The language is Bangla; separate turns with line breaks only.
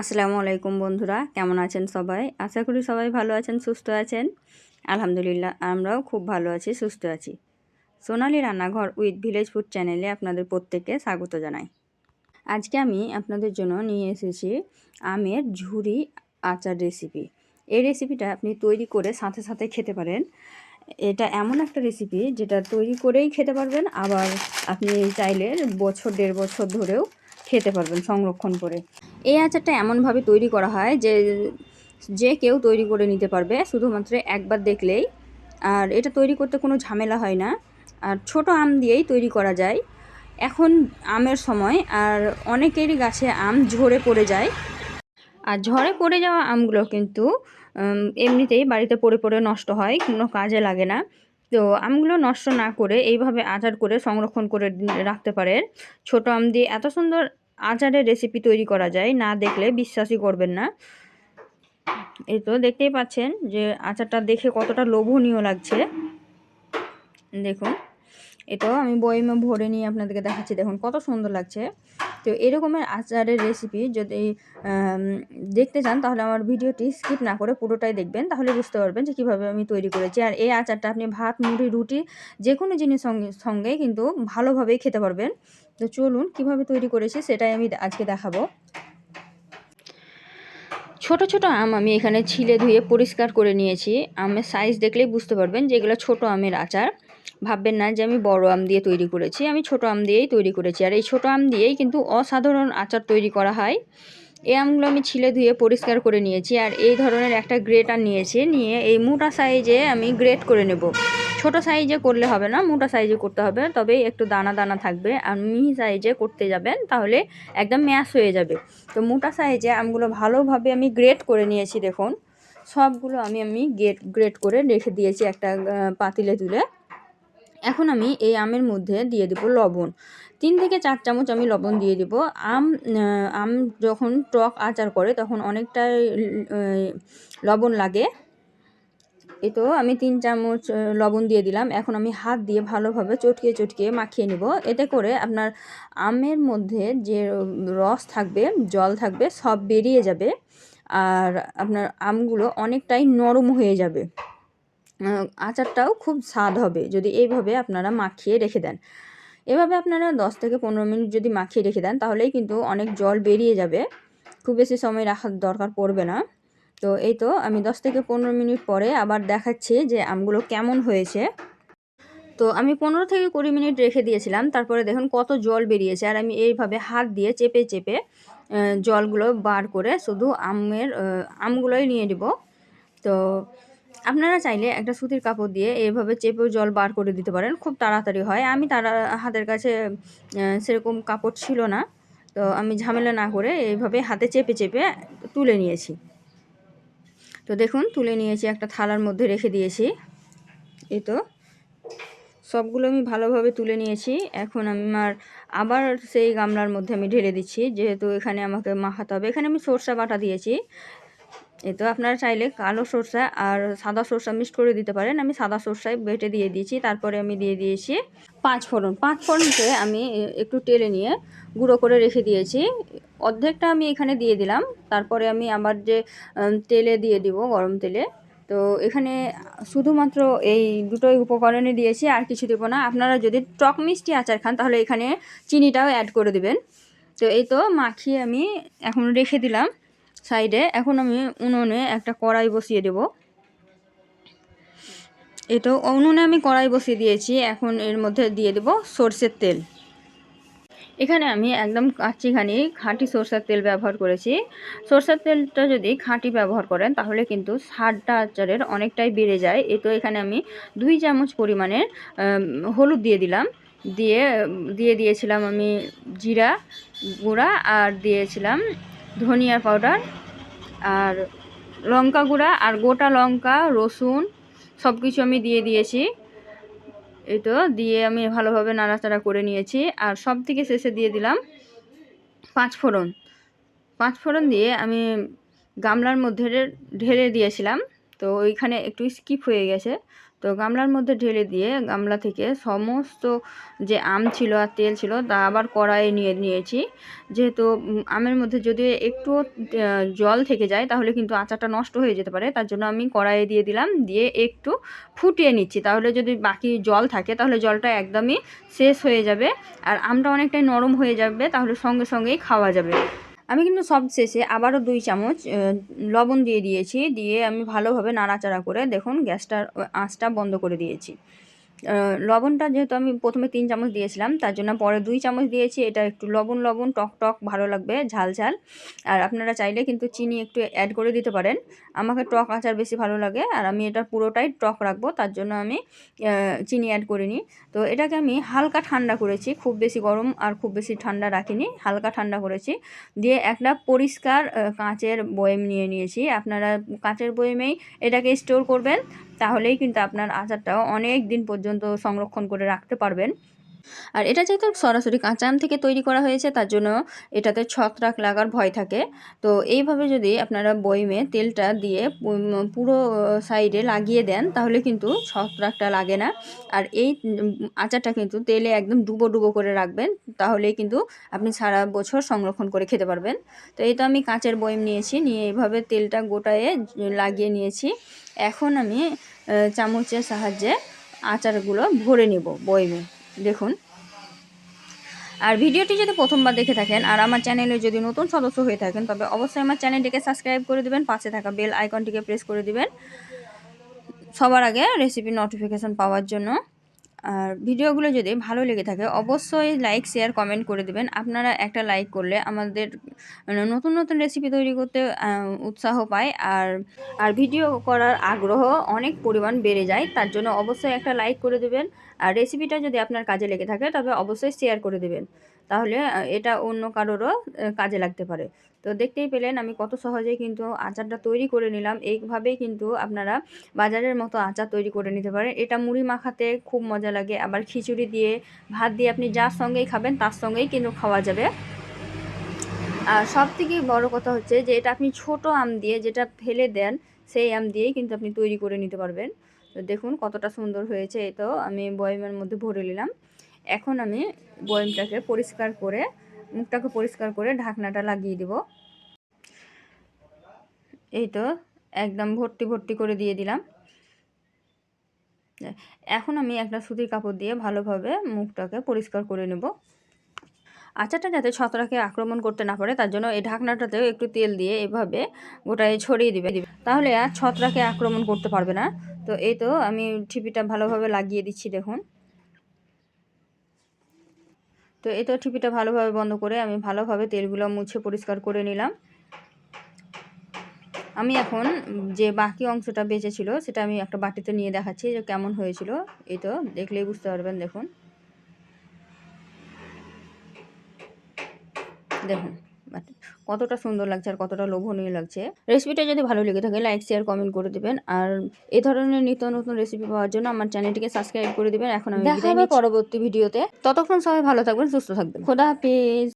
আসসালামু আলাইকুম বন্ধুরা, কেমন আছেন সবাই? আশা করি সবাই ভালো আছেন, সুস্থ আছেন। আলহামদুলিল্লাহ, আমরাও খুব ভালো আছি, সুস্থ আছি। সোনালি রান্নাঘর উইথ ভিলেজ ফুড চ্যানেলে আপনাদের প্রত্যেককে স্বাগত জানাই। আজকে আমি আপনাদের জন্য নিয়ে এসেছি আমের ঝুরি আচার রেসিপি এই রেসিপিটা আপনি তৈরি করে সাথে সাথে খেতে পারেন। এটা এমন একটা রেসিপি যেটা তৈরি করেই খেতে পারবেন, আবার আপনি চাইলে বছর, দেড় বছর ধরেও খেতে পারবেন সংরক্ষণ করে। এই আচারটা এমনভাবে তৈরি করা হয় যে যে কেউ তৈরি করে নিতে পারবে, শুধুমাত্র একবার দেখলেই। আর এটা তৈরি করতে কোনো ঝামেলা হয় না। আর ছোট আম দিয়েই তৈরি করা যায়। এখন আমের সময়, আর অনেকেরই গাছে আম ঝরে পড়ে যায়। আর ঝরে পড়ে যাওয়া আমগুলো কিন্তু এমনিতেই বাড়িতে পড়ে পড়ে নষ্ট হয়, কোনো কাজে লাগে না। তো আমগুলো নষ্ট না করে এইভাবে আচার করে সংরক্ষণ করে রাখতে পারেন। ছোট আম দিয়ে এত সুন্দর আচারের রেসিপি তৈরি করা যায়, না দেখলে বিশ্বাসই করবেন না। এই তো দেখতেই পাচ্ছেন যে আচারটা দেখে কতটা লোভনীয় লাগছে। দেখুন এটাও আমি বইমে ভরে নিয়ে আপনাদেরকে দেখাচ্ছি, দেখুন কত সুন্দর লাগছে। তো এরকমের আচারের রেসিপি যদি দেখতে চান, তাহলে আমার ভিডিওটি স্কিপ না করে পুরোটাই দেখবেন, তাহলে বুঝতে পারবেন যে কীভাবে আমি তৈরি করেছি। আর এই আচারটা আপনি ভাত, মুড়ি, রুটি যে কোনো জিনিস সঙ্গে কিন্তু ভালোভাবেই খেতে পারবেন। তো চলুন কীভাবে তৈরি করেছি সেটাই আমি আজকে দেখাবো। ছোট ছোট আম আমি এখানে ছিলে ধুয়ে পরিষ্কার করে নিয়েছি। আমের সাইজ দেখলেই বুঝতে পারবেন যে এগুলো ছোটো আমের আচার। ভাববেন না যে আমি বড় আম দিয়ে তৈরি করেছি, আমি ছোট আম দিয়েই তৈরি করেছি। আর এই ছোট আম দিয়েই কিন্তু অসাধারণ আচার তৈরি করা হয়। এই আমগুলো আমি ছিলে ধুয়ে পরিষ্কার করে নিয়েছি আর এই ধরনের একটা গ্রেটার নিয়েছি, নিয়ে এই মোটা সাইজে আমি গ্রেট করে নেব। ছোট সাইজে করলে হবে না, মোটা সাইজে করতে হবে তবে একটু দানা দানা থাকবে। আর মিহি সাইজে করতে যাবেন, তাহলে একদম ম্যাশ হয়ে যাবে। তো মোটা সাইজে আমগুলো ভালোভাবে আমি গ্রেট করে নিয়েছি, দেখুন। সবগুলো আমি আমি গেট গ্রেট করে রেখে দিয়েছি একটা পাতিলে তুলে। এখন আমি এই আমের মধ্যে দিয়ে দেবো লবণ। তিন থেকে চার চামচ আমি লবণ দিয়ে দেবো। আম আম যখন টক আচার করে তখন অনেকটাই লবণ লাগে। এ তো আমি তিন চামচ লবণ দিয়ে দিলাম। এখন আমি হাত দিয়ে ভালোভাবে চটকে চটকে মাখিয়ে নেব। এতে করে আপনার আমের মধ্যে যে রস থাকবে, জল থাকবে, সব বেরিয়ে যাবে। আর আপনার আমগুলো অনেকটাই নরম হয়ে যাবে। আচারটাও খুব স্বাদ হবে যদি এইভাবে আপনারা মাখিয়ে রেখে দেন। এভাবে আপনারা দশ থেকে পনেরো মিনিট যদি মাখিয়ে রেখে দেন, তাহলেই কিন্তু অনেক জল বেরিয়ে যাবে। খুব বেশি সময় রাখার দরকার পড়বে না। তো এই তো আমি দশ থেকে পনেরো মিনিট পরে আবার দেখাচ্ছি যে আমগুলো কেমন হয়েছে। তো আমি পনেরো থেকে কুড়ি মিনিট রেখে দিয়েছিলাম, তারপরে দেখুন কত জল বেরিয়েছে। আর আমি এইভাবে হাত দিয়ে চেপে চেপে জলগুলো বার করে শুধু আমের আমগুলোই নিয়ে নেব। তো আপনারা চাইলে একটা সুতির কাপড় দিয়ে এভাবে চেপেও জল বার করে দিতে পারেন, খুব তাড়াতাড়ি হয়। আমি তারা, হাতের কাছে সেরকম কাপড় ছিল না, তো আমি ঝামেলা না করে এইভাবে হাতে চেপে চেপে তুলে নিয়েছি। তো দেখুন, তুলে নিয়েছি একটা থালার মধ্যে রেখে দিয়েছি। এই তো, সবগুলো আমি ভালোভাবে তুলে নিয়েছি। এখন আমার আবার সেই গামলার মধ্যে আমি ঢেলে দিচ্ছি, যেহেতু এখানে আমাকে মাখাতে হবে। এখানে আমি সরষা বাটা দিয়েছি। এ তো আপনারা চাইলে কালো সরষা আর সাদা সরষা মিক্সড করে দিতে পারেন। আমি সাদা সরষায় বেটে দিয়ে দিয়েছি, তারপরে আমি দিয়ে দিয়েছি পাঁচ ফোড়ন। পাঁচ ফোড়নকে আমি একটু টেলে নিয়ে গুঁড়ো করে রেখে দিয়েছি। অর্ধেকটা আমি এখানে দিয়ে দিলাম, তারপরে আমি আবার যে তেলে দিয়ে দিব গরম তেলে। তো এখানে শুধুমাত্র এই দুটোই উপকরণে দিয়েছি, আর কিছু দেবো না। আপনারা যদি টক মিষ্টি আচার খান, তাহলে এখানে চিনিটাও অ্যাড করে দেবেন। তো এই তো মাখিয়ে আমি এখন রেখে দিলাম। সাইডে এখন আমি উনুনে একটা কড়াই বসিয়ে দেব। এটা উনুনে আমি কড়াই বসিয়ে দিয়েছি, এখন এর মধ্যে দিয়ে দেব সর্ষের তেল। এখানে আমি একদম কাচ্চিখানি খাঁটি সরষের তেল ব্যবহার করেছি। সরষের তেলটা যদি খাঁটি ব্যবহার করেন, তাহলে কিন্তু স্বাদটা আচারের অনেকটাই বেড়ে যায়। এ তো এখানে আমি দুই চামচ পরিমাণের হলুদ দিয়ে দিলাম। দিয়ে দিয়ে দিয়েছিলাম আমি জিরা গুঁড়া আর দিয়েছিলাম ধনিয়া পাউডার আর লঙ্কা গুঁড়া আর গোটা লঙ্কা, রসুন সব কিছু আমি দিয়ে দিয়েছি। এই তো দিয়ে আমি ভালোভাবে নাড়াচাড়া করে নিয়েছি আর সব থেকে শেষে দিয়ে দিলাম পাঁচ ফোড়ন। পাঁচ ফোড়ন দিয়ে আমি গামলার মধ্যে ঢেলে দিয়েছিলাম। তো ওইখানে একটু স্কিপ হয়ে গেছে। তো গামলার মধ্যে ঢেলে দিয়ে গামলা থেকে সমস্ত যে আম ছিল আর তেল ছিল তা আবার কড়াইয়ে নিয়ে নিয়েছি। যেহেতু আমের মধ্যে যদি একটু জল থেকে যায় তাহলে কিন্তু আচারটা নষ্ট হয়ে যেতে পারে। তার জন্য আমি কড়াইয়ে দিয়ে দিলাম। দিয়ে একটু ফুটিয়ে নিচ্ছি। তাহলে যদি বাকি জল থাকে তাহলে জলটা একদমই শেষ হয়ে যাবে। আর আমটা অনেকটাই নরম হয়ে যাবে, তাহলে সঙ্গে সঙ্গেই খাওয়া যাবে। আমি কিন্তু সব শেষে আবারও দুই চামচ লবণ দিয়ে দিয়েছি। দিয়ে আমি ভালোভাবে নাড়াচাড়া করে দেখুন গ্যাসটার আঁচটা বন্ধ করে দিয়েছি। লবণটা যেহেতু আমি প্রথমে তিন চামচ দিয়েছিলাম, তার জন্য পরে দুই চামচ দিয়েছি। এটা একটু লবণ লবণ, টক টক, ভালো লাগবে, ঝাল ঝাল। আর আপনারা চাইলে কিন্তু চিনি একটু অ্যাড করে দিতে পারেন। আমাকে টক আচার বেশি ভালো লাগে, আর আমি এটা পুরোটাই টক রাখব, তার জন্য আমি চিনি অ্যাড করিনি। তো এটাকে আমি হালকা ঠান্ডা করেছি, খুব বেশি গরম আর খুব বেশি ঠান্ডা রাখিনি, হালকা ঠান্ডা করেছি। দিয়ে একটা পরিষ্কার কাঁচের বয়েম নিয়ে নিয়েছি। আপনারা কাঁচের বয়েমেই এটাকে স্টোর করবেন। তাহলেই কিন্তু আপনার আচারটাও অনেক দিন পর্যন্ত সংরক্ষণ করে রাখতে পারবেন। আর এটা যেহেতু সরাসরি কাঁচা আম থেকে তৈরি করা হয়েছে, তার জন্য এটাতে ছত্রাক লাগার ভয় থাকে। তো এইভাবে যদি আপনারা বইমে তেলটা দিয়ে পুরো সাইডে লাগিয়ে দেন, তাহলে কিন্তু ছত্রাকটা লাগে না। আর এই আচারটা কিন্তু তেলে একদম ডুবো ডুবো করে রাখবেন, তাহলেই কিন্তু আপনি সারা বছর সংরক্ষণ করে খেতে পারবেন। তো এই তো আমি কাঁচের বয়ম নিয়েছি, নিয়ে এইভাবে তেলটা গোটায়ে লাগিয়ে নিয়েছি। এখন আমি চামচের সাহায্যে আচারগুলো ভরে নেব বয়মে দেখুন। আর ভিডিওটি যদি প্রথমবার দেখে থাকেন আর আমার চ্যানেলে যদি নতুন সদস্য হয়ে থাকেন, তবে অবশ্যই আমার চ্যানেলটিকে সাবস্ক্রাইব করে দেবেন, পাশে থাকা বেল আইকনটিকে প্রেস করে দেবেন। সবার আগে রেসিপি নোটিফিকেশান পাওয়ার জন্য। আর ভিডিওগুলো যদি ভালো লেগে থাকে, অবশ্যই লাইক শেয়ার কমেন্ট করে দেবেন। আপনারা একটা লাইক করলে আমাদের মানে নতুন নতুন রেসিপি তৈরি করতে উৎসাহ পায়। আর আর ভিডিও করার আগ্রহ অনেক পরিমাণ বেড়ে যায়, তার জন্য অবশ্যই একটা লাইক করে দেবেন। আর রেসিপিটা যদি আপনার কাজে লেগে থাকে, তবে অবশ্যই শেয়ার করে দেবেন। তাহলে এটা অন্য কারোরও কাজে লাগতে পারে। তো দেখতেই পেলেন আমি কত সহজেই কিন্তু আচারটা তৈরি করে নিলাম। এইভাবেই কিন্তু আপনারা বাজারের মতো আচার তৈরি করে নিতে পারেন। এটা মুড়ি মাখাতে খুব মজা লাগে। আবার খিচুড়ি দিয়ে, ভাত দিয়ে আপনি যার সঙ্গেই খাবেন, তার সঙ্গেই কিন্তু খাওয়া যাবে। আর সব থেকে বড় কথা হচ্ছে যে, এটা আপনি ছোট আম দিয়ে যেটা ফেলে দেন, সেই আম দিয়েই কিন্তু আপনি তৈরি করে নিতে পারবেন। তো দেখুন কতটা সুন্দর হয়েছে। এই তো আমি বয়মের মধ্যে ভরে নিলাম। এখন আমি বয়মটাকে পরিষ্কার করে, মুখটাকে পরিষ্কার করে ঢাকনাটা লাগিয়ে দেব। এই তো একদম ভর্তি ভর্তি করে দিয়ে দিলাম। এখন আমি একটা সুতির কাপড় দিয়ে ভালোভাবে মুখটাকে পরিষ্কার করে নেব। আচারটা যাতে ছত্রাকে আক্রমণ করতে না পারে, তার জন্য এই ঢাকনাটাতেও একটু তেল দিয়ে এভাবে গোটায় ছড়িয়ে দিবে। তাহলে আর ছত্রাকে আক্রমণ করতে পারবে না। তো এই তো আমি ঠিপিটা ভালোভাবে লাগিয়ে দিচ্ছি, দেখুন। তো এই তো ঠিপিটা ভালোভাবে বন্ধ করে আমি ভালোভাবে তেলগুলো মুছে পরিষ্কার করে নিলাম। আমি এখন যে বাকি অংশটা বেঁচে ছিল সেটা আমি একটা বাটিতে নিয়ে দেখাচ্ছি যে কেমন হয়েছিল। এই তো দেখলেই বুঝতে পারবেন, দেখুন। দেখুন। কতটা সুন্দর লাগছে আর কতটা লোভনীয় লাগছে। রেসিপিটা যদি ভালো লেগে থাকে লাইক শেয়ার কমেন্ট করে দেবেন। আর এ ধরনের নিত্য নতুন রেসিপি পাওয়ার জন্য আমার চ্যানেলটিকে সাবস্ক্রাইব করে দেবেন। এখন আমি দেখা হবে পরবর্তী ভিডিওতে ততক্ষণ সবাই ভালো থাকবেন সুস্থ থাকবেন। খোদা হাফিজ।